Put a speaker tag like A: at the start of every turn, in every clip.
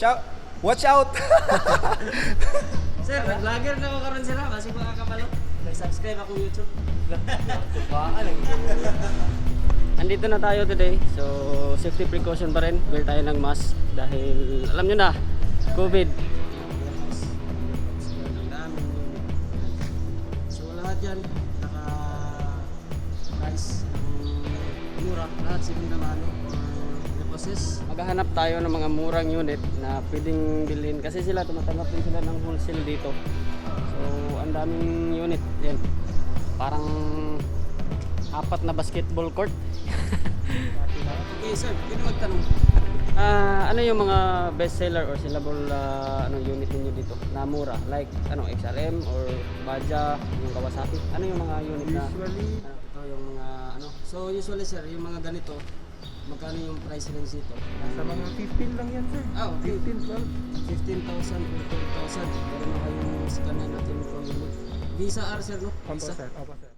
A: Shout, watch out!
B: Sir, vlogger na ako karon sila. Kasi mga kapalo. Nag-subscribe ako YouTube. Andito na tayo today. So, safety precaution pa rin. Wear tayo ng mask. Dahil, alam nyo na, COVID. So, lahat yan, naka price mura. Lahat sila na deposit. Maghahanap tayo ng mga murang unit na pwedeng bilhin. Kasi sila, tumatanggap din sila ng wholesale dito. So, ang daming unit. Yan. Parang apat na basketball court. okay, sir, pwede magtanong. Ah, ano yung mga best seller or sellable ah, ano unit niyo dito na mura? Like ano XRM or Baja, yung Kawasaki? Ano yung mga unit na
C: Usually,
B: ano, ito yung mga ano. So usually sir, yung mga ganito, magkano yung price range dito?
C: nasa mga 15 lang yan, sir.
B: Ah, okay.
C: 15, 12.
B: 15,000 or 12,000. Meron na kayong scanner natin from Visa R sir, no?
C: Opo,
B: Visa.
C: sir. Opo, sir.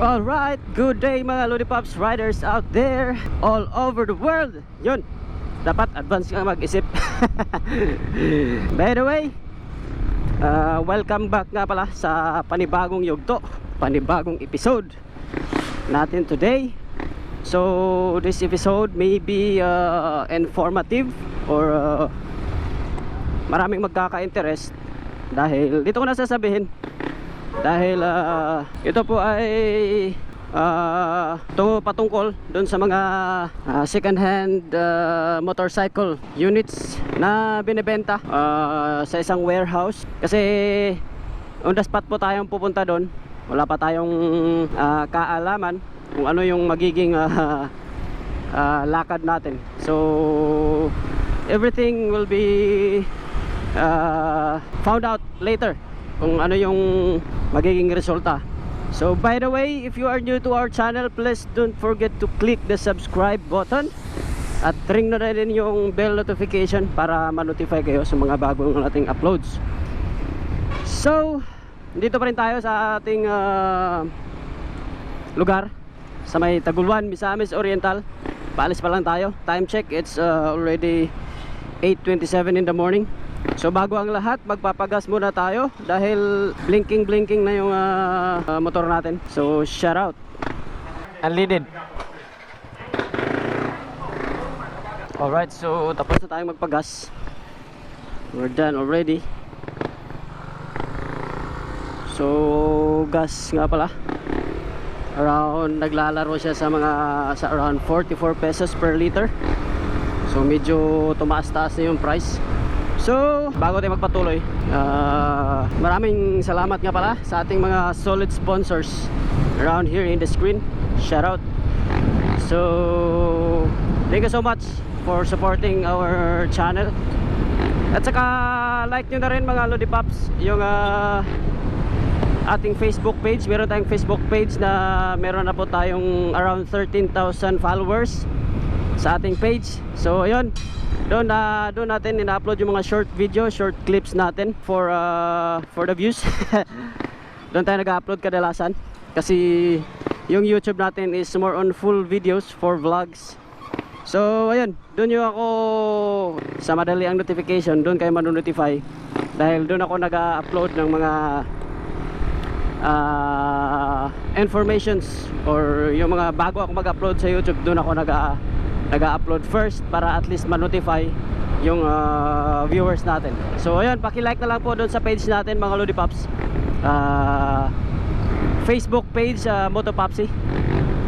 B: Alright, good day mga Lollipops riders out there all over the world. Yun, dapat advance ka mag-isip. By the way, uh, welcome back nga pala sa panibagong yugto, panibagong episode natin today. So, this episode may be uh, informative or uh, maraming magkaka-interest dahil dito ko na sasabihin dahil ah, ito po ay ah, to patungkol doon sa mga ah, second hand ah, motorcycle units na binebenta ah, sa isang warehouse. Kasi on the spot po tayong pupunta doon wala pa tayong ah, kaalaman kung ano yung magiging ah, ah, lakad natin. So everything will be uh, found out later kung ano yung magiging resulta. So by the way if you are new to our channel please don't forget to click the subscribe button at ring na rin yung bell notification para ma-notify kayo sa mga bagong nating uploads. So dito pa rin tayo sa ating ah, lugar sa may Taguluan, Misamis Oriental. Paalis pa lang tayo. Time check it's uh, already 8.27 in the morning So bago ang lahat, magpapagas muna tayo dahil blinking blinking na yung ah, motor natin. So shout out. Unleaded. Alright, so tapos na tayong magpagas. We're done already. So gas nga pala. Around naglalaro siya sa mga sa around 44 pesos per liter. So medyo tumaas-taas na yung price. So, bago tayo magpatuloy, ah, maraming salamat nga pala sa ating mga solid sponsors around here in the screen. Shout out. So, thank you so much for supporting our channel. At saka like nyo na rin mga Lodi Pops yung ah, ating Facebook page. Meron tayong Facebook page na meron na po tayong around 13,000 followers sa ating page. So, ayun. Doon na doon natin ina-upload yung mga short video, short clips natin for uh, for the views. doon tayo nag-upload kadalasan kasi yung YouTube natin is more on full videos for vlogs. So, ayun, doon yung ako sa madali ang notification, doon kayo manonotify dahil doon ako nag-upload ng mga ah, informations or yung mga bago ako mag-upload sa YouTube, doon ako nag nag-upload first para at least ma-notify yung ah, viewers natin. So ayun, paki-like na lang po doon sa page natin mga Lodi Pops. Ah, Facebook page uh, Moto Popsy.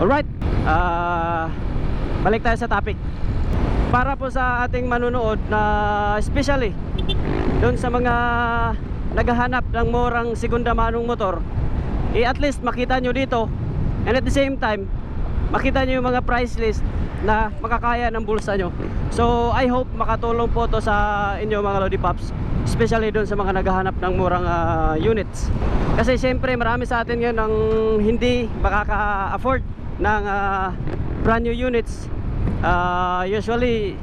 B: Alright. Ah, balik tayo sa topic. Para po sa ating manunood na especially doon sa mga naghahanap ng murang segunda manong motor, eh at least makita nyo dito and at the same time, makita nyo yung mga price list na makakaya ng bulsa nyo. So I hope makatulong po to sa inyo mga Lodi Pops, especially doon sa mga naghahanap ng murang ah, units. Kasi siyempre marami sa atin ngayon ang hindi makaka-afford ng ah, brand new units. Ah, usually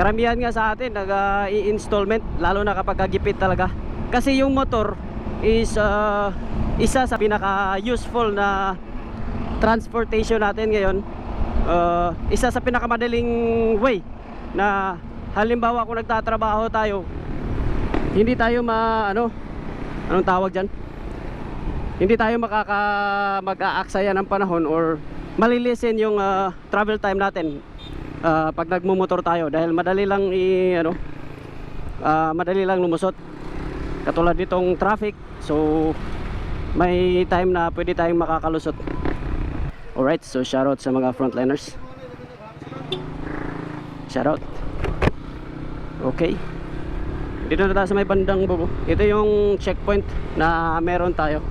B: karamihan nga sa atin nag-i-installment lalo na kapag kagipit talaga kasi yung motor is uh, isa sa pinaka useful na transportation natin ngayon uh, isa sa pinakamadaling way na halimbawa kung nagtatrabaho tayo hindi tayo ma ano anong tawag dyan? Hindi tayo makaka mag-aaksaya ng panahon or malilisen yung uh, travel time natin ah, pag nagmumotor tayo. Dahil madali lang i ano ah, madali lang lumusot. Katulad nitong traffic so may time na pwede tayong makakalusot alright so shoutout sa mga frontliners. Shoutout. Okay. Dito na tayo sa may bandang bubo ito yung checkpoint na meron tayo.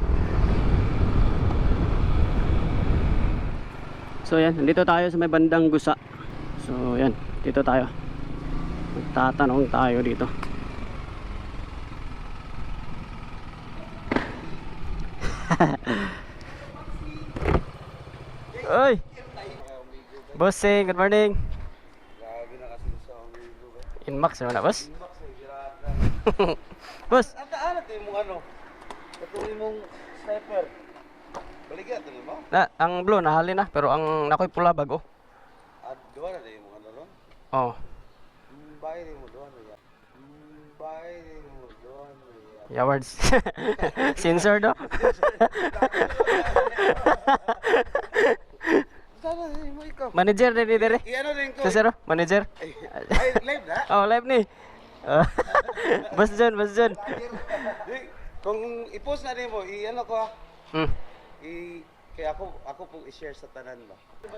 B: So yan. Nandito tayo sa may bandang gusa. So yan, dito tayo. Magtatanong tayo dito. Oy! Bossing, good morning.
C: Grabe na kasi sa?
B: Inmax naman na, boss.
C: Max eh, na.
B: boss,
C: Ang daan natin mong ano? Patuloy mong sniper. Baligyan ito mo?
B: na, ang blue nahali na, pero ang nakoy pula bago.
C: At gawa na mo ano ron? Hmm, bahay din mo doon. ya. Hmm, bahay din mo doon. ya.
B: yawards. Sensor do. Manager din dire.
C: I-ano din ko.
B: Sa zero, manager.
C: Ay, live na?
B: Oh, live ni. Oh. boss John.
C: Di, Kung i-post na din mo, i-ano ko ah.
B: Hmm.
C: I, kaya ako, ako pong i-share sa tanan ba?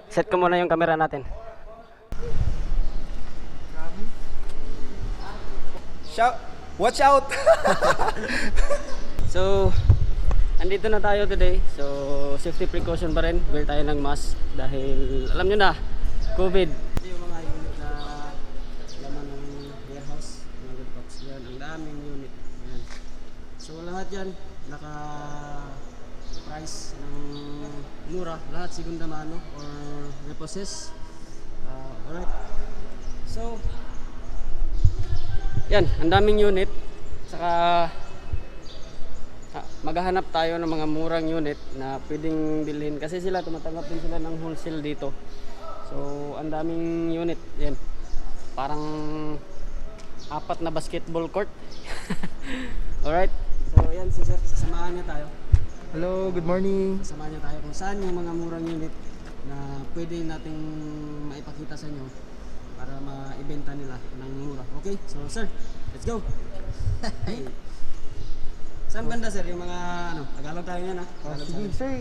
B: Set ko muna yung camera natin.
C: Shout, watch out!
B: So, andito na tayo today. So, safety precaution pa rin. Wear tayo ng mask dahil alam nyo na, COVID. Ito yung mga unit na laman ng warehouse, mga good box. Yan, ang daming unit. Yan. So, lahat yan, naka price ng mura. Lahat segunda mano or repossess. Uh, alright. So, yan, ang daming unit. Saka maghahanap tayo ng mga murang unit na pwedeng bilhin kasi sila tumatanggap din sila ng wholesale dito. So, ang daming unit. Yan. Parang apat na basketball court. Alright. So, yan si sir. Sasamahan niya tayo.
A: Hello, good morning.
B: Sasamahan niya tayo kung saan yung mga murang unit na pwede nating maipakita sa inyo para maibenta nila ng mura. Okay? So, sir, let's go. Saan banda sir yung mga ano, Tagalog tayo yan ha.
A: Oh,
B: Tagalog
A: sige,
B: tayo.
A: sir.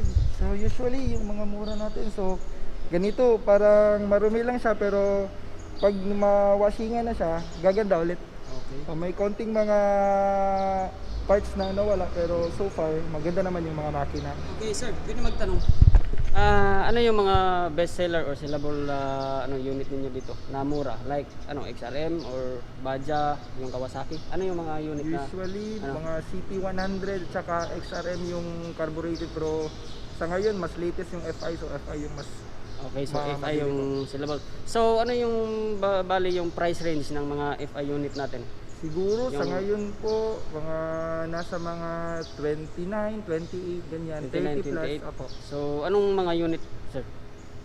A: So usually yung mga mura natin, so ganito, parang marumi lang siya pero pag mawashingan na siya, gaganda ulit.
B: Okay.
A: So, may konting mga parts na nawala pero so far maganda naman yung mga makina.
B: Okay sir, pwede magtanong. Ah, ano yung mga best seller or sellable ah, ano unit ninyo dito na mura? Like ano, XRM or Baja, yung Kawasaki? Ano yung mga unit na
A: Usually
B: ano?
A: mga CP100 tsaka XRM yung carbureted pero sa ngayon mas latest yung FI so FI yung mas
B: Okay, so
A: mga
B: FI yung sellable. So ano yung ba- bali yung price range ng mga FI unit natin?
A: Siguro sa
B: Yung-
A: ngayon po, mga nasa mga 29, 28, ganyan, 30 plus.
B: 29, 28.
A: Opo.
B: So anong mga unit, sir?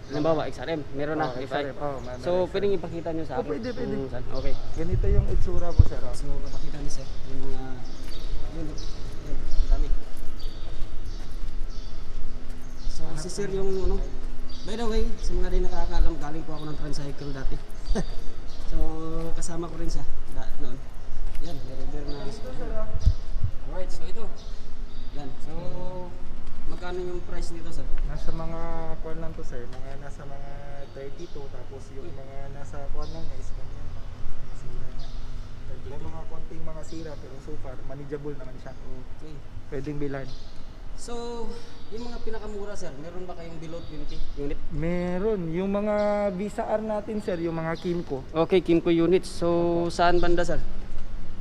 B: Halimbawa, XRM, meron na
A: Oh. XRM, oh,
B: so
A: na
B: pwedeng ipakita nyo sa
A: Oh,
B: akin?
A: pwede, pwede.
B: kung saan. Okay.
A: Ganito yung itsura po, sir. oh.
B: So, papakita ni sir yung mga unit. Yan, ang dami. So, si sir yung ano, by the way, sa mga di nakakaalam, galing po ako ng tricycle dati. so, kasama ko rin siya da, noon. Yan, meron na. Alright, so ito. Yan, so, magkano yung price nito sir?
A: Nasa mga kwan lang to, sir. Mga nasa mga 32, tapos yung mga nasa kwan lang is ganyan. Niya. May mga konting mga sira pero so far manageable naman siya.
B: Okay.
A: Pwedeng bilhan.
B: So, yung mga pinakamura sir, meron ba kayong below 20 unit?
A: Meron. Yung mga Visa R natin sir, yung mga Kimco.
B: Okay, Kimco units. So, saan banda sir?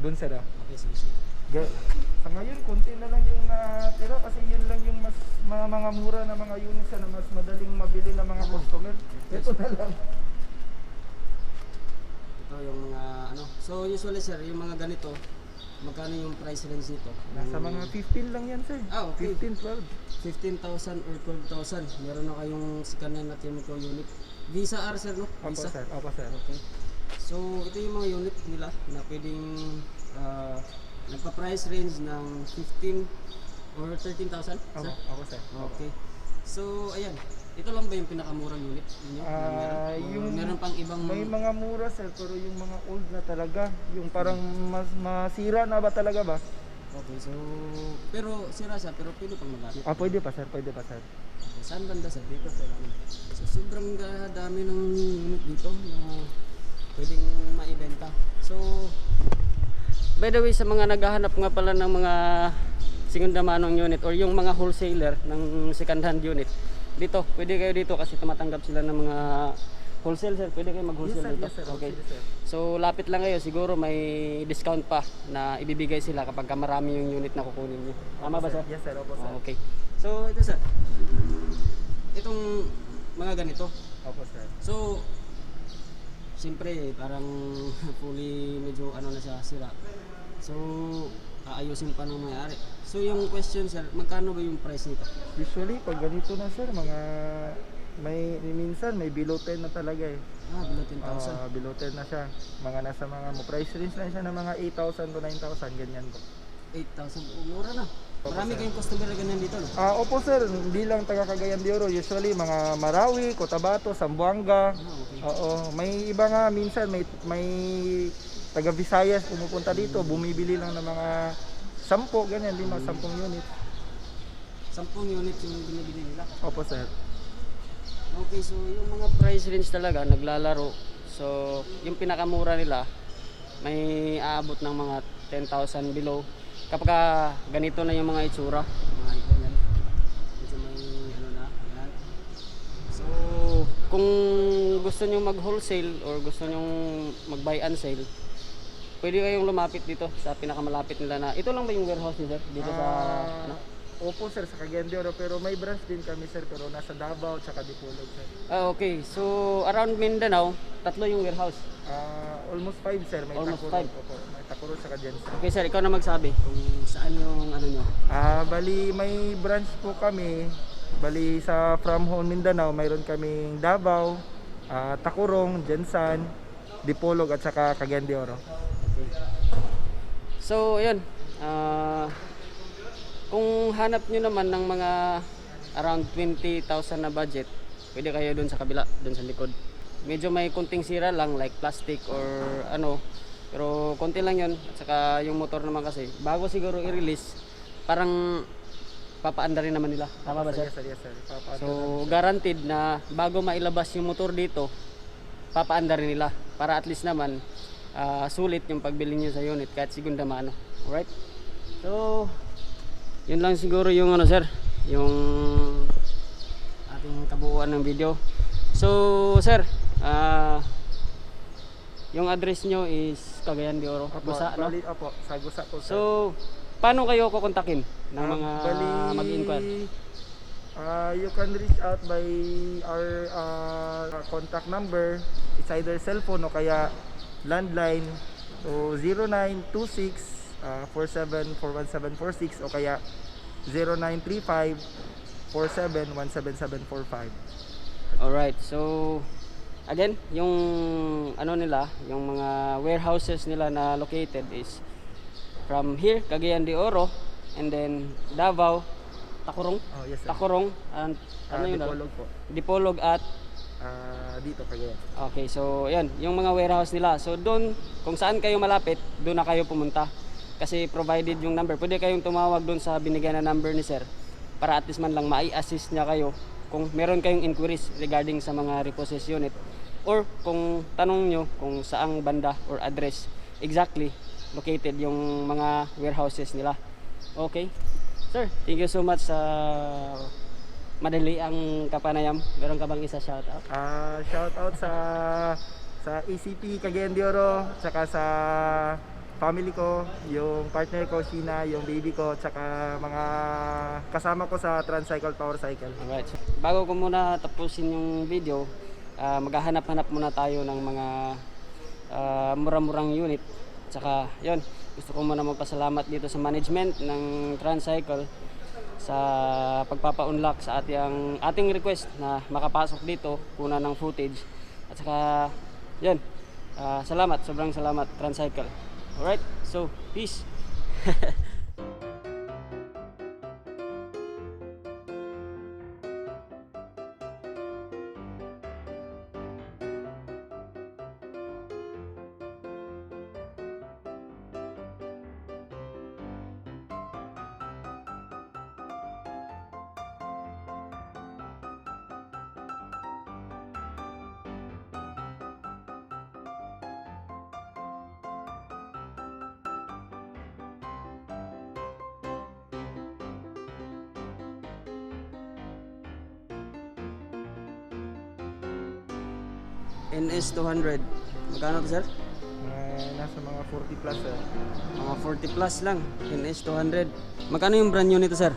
A: Doon sir ah.
B: Okay, sige, sige.
A: Ga- Sa ngayon, konti na lang yung natira kasi yun lang yung mas mga, mga mura na mga units na mas madaling mabili ng mga customer. Ito na lang.
B: Ito yung mga ano. So, usually sir, yung mga ganito, magkano yung price range nito?
A: Nasa mga 15 lang yan sir.
B: Ah, okay.
A: 15, 12.
B: 15,000 or 12,000. Meron na kayong sikanan na Kimco unit. Visa R sir, no?
A: Opo
B: Visa.
A: sir, opo sir.
B: Okay. So, ito yung mga unit nila na pwedeng uh, nagpa-price range ng 15 or 13,000,
A: Opo,
B: sir?
A: opo sir.
B: Okay. So, ayan. Ito lang ba yung pinakamurang unit ninyo?
A: Ah,
B: meron?
A: Yung-
B: meron pang ibang...
A: May mga mura sir, pero yung mga old na talaga, yung parang mas masira na ba talaga ba?
B: Okay, so... Pero sira siya, pero pwede pang magamit.
A: Ah, pwede pa sir, pwede pa sir.
B: Okay, saan banda sir? Dito sir. ano? So, sobrang ga- dami ng unit dito na pwedeng maibenta. So, by the way, sa mga naghahanap nga pala ng mga segunda manong unit or yung mga wholesaler ng second hand unit, dito, pwede kayo dito kasi tumatanggap sila ng mga wholesale sir. Pwede kayo
A: Yes
B: mag-wholesale
A: sir,
B: dito.
A: yes sir,
B: Okay.
A: sir.
B: So lapit lang kayo, siguro may discount pa na ibibigay sila kapag ka marami yung unit na kukunin niyo. Tama ba sir?
A: Yes sir, opo sir.
B: Oh, okay. So ito sir. Itong mga ganito.
A: Opo sir.
B: So siyempre parang fully medyo ano na siya sira. So aayusin pa ng may-ari. So yung question sir, magkano ba yung price nito?
A: Usually, pag ganito na sir, mga may minsan may below 10 na talaga eh.
B: Ah, below 10,000.
A: Ah, below 10 na siya. Mga nasa mga mo price range na siya ng mga 8,000 to 9,000 ganyan po.
B: 8,000. Oh, mura na. Marami kayong customer na ganyan dito no?
A: Ah, opo sir, hindi lang taga Cagayan de Oro, usually mga Marawi, Cotabato, Zamboanga.
B: Ah, okay.
A: Oo, may iba nga minsan may may taga Visayas pumupunta dito, bumibili lang ng mga 10 ganyan, lima, 10 unit.
B: 10 unit yung binibili nila.
A: Opo sir.
B: Okay, so yung mga price range talaga naglalaro. So, yung pinakamura nila may aabot ng mga 10,000 below. Kapag ganito na yung mga itsura, mga ganyan. Medyo may ano na, yan. So, kung gusto nyo mag-wholesale or gusto nyo mag-buy and sell, pwede kayong lumapit dito sa pinakamalapit nila na ito lang ba yung warehouse niyo sir dito sa
A: Ah,
B: ano?
A: Opo sir, sa Cagayan de Oro, pero may branch din kami sir, pero nasa Davao at Dipolog sir.
B: Ah, okay. So, around Mindanao, tatlo yung warehouse.
A: Ah, almost 5 sir, may
B: Almost
A: Takuro.
B: five.
A: Opo, may Takuro sa Jensen.
B: Okay sir, ikaw na magsabi kung saan yung ano nyo.
A: Ah, bali may branch po kami. Bali sa From Home Mindanao, mayroon kaming Davao, ah, Takurong, Jensan, Dipolog at saka Cagayan de Oro.
B: So, ayun. Ah, kung hanap nyo naman ng mga around 20,000 na budget, pwede kayo dun sa kabila, dun sa likod. Medyo may kunting sira lang like plastic or ano. Pero konti lang yun. At saka yung motor naman kasi, bago siguro i-release, parang papaanda rin naman nila. Tama ba sir?
A: Yes sir, yes sir.
B: So, guaranteed na bago mailabas yung motor dito, papaanda rin nila para at least naman ah, sulit yung pagbili niyo sa unit kahit segunda mano. Alright? So, yun lang siguro yung ano sir, yung ating kabuuan ng video. So, sir, ah yung address nyo is Cagayan de Oro,
A: Opo,
B: Gusa, no?
A: bali, opo, sa Gusa po sir.
B: So, paano kayo kukontakin ng
A: Ah,
B: mga mag-inquire?
A: ah, you can reach out by our ah, contact number. It's either cellphone o kaya landline. So 0926 ah, 47 o kaya 0935 47
B: Alright, so again, yung ano nila, yung mga warehouses nila na located is from here, Cagayan de Oro, and then Davao, Takurong,
A: Oh, yes sir.
B: Takurong, and
A: Ah,
B: ano yun?
A: Dipolog po.
B: Dipolog at
A: Ah, dito kaya.
B: Okay, so yan, yung mga warehouse nila. So doon, kung saan kayo malapit, doon na kayo pumunta. Kasi provided yung number, pwede kayong tumawag doon sa binigyan na number ni sir para at least man lang mai-assist niya kayo kung meron kayong inquiries regarding sa mga repossessed unit or kung tanong nyo kung saang banda or address exactly located yung mga warehouses nila. Okay. Sir, thank you so much sa madali ang kapanayam. Meron ka bang isa shout out?
A: Ah, shout out sa sa ECP Cagayan de Oro, tsaka sa family ko, yung partner ko, Sheena, yung baby ko, tsaka mga kasama ko sa Transcycle Power Cycle.
B: Alright. Bago ko muna tapusin yung video, ah, maghahanap-hanap muna tayo ng mga ah, mura-murang unit. Tsaka, yon gusto ko muna magpasalamat dito sa management ng Transcycle sa pagpapa-unlock sa ating, ating request na makapasok dito, kuna ng footage. At saka, yan, ah, salamat, sobrang salamat Transcycle. Alright, so, peace! NS 200. Magkano to sir?
A: Mga nasa mga 40 plus. eh.
B: Mga 40 plus lang. NS 200. Magkano yung brand new nito sir?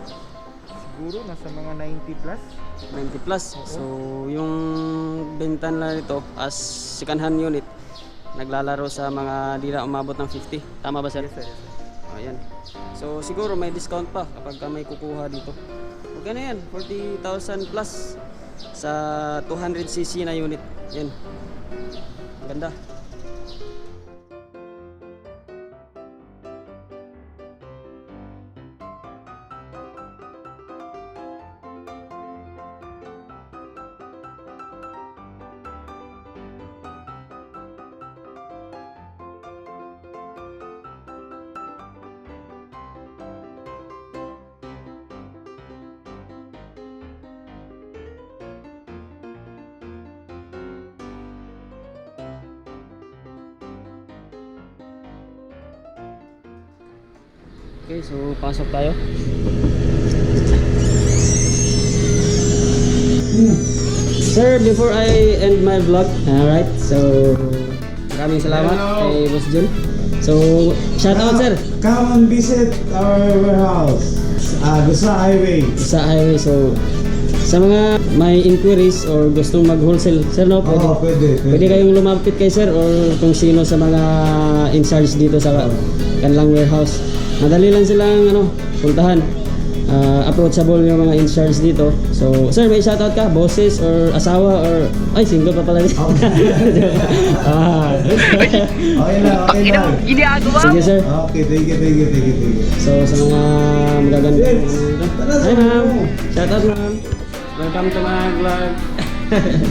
A: Siguro nasa mga 90 plus.
B: 90 plus. So, yung benta nila nito as second hand unit, naglalaro sa mga di na umabot ng 50. Tama ba sir?
A: Yes, sir. Yes, sir.
B: Ayan. So, siguro may discount pa kapag ka may kukuha dito. Okay na yan. 40,000 plus sa 200cc na unit. Yan. Ganda. Okay, so pasok tayo. Sir, before I end my vlog, alright, so maraming salamat
D: Hello.
B: kay Boss Jun. So, shout out sir
D: Come and visit our warehouse. Uh, Gusa Highway.
B: sa highway. So, sa mga may inquiries or gustong mag-wholesale, sir, no? Pwede,
D: Oo, pwede, pwede.
B: pwede kayong lumapit kay sir or kung sino sa mga in charge dito sa kanilang warehouse. Madali lang silang ano, puntahan. Ah, approachable yung mga in charge dito. So, sir, may shoutout ka? Bosses or asawa or... Ay, single pa pala. ah.
D: Okay lang, okay lang.
B: Sige, sir.
D: Okay, thank you, thank you, thank you, thank you.
B: So, sa mga magaganda. Hi, ma'am. Shoutout, ma'am. Welcome to my vlog.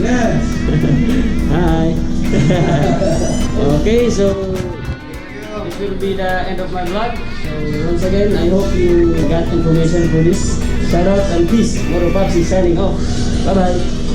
D: Yes.
B: Hi. okay, so this will be the end of my vlog. So once again, I hope you got information for this. Shout out and peace. Moro Papsi signing off. Bye bye.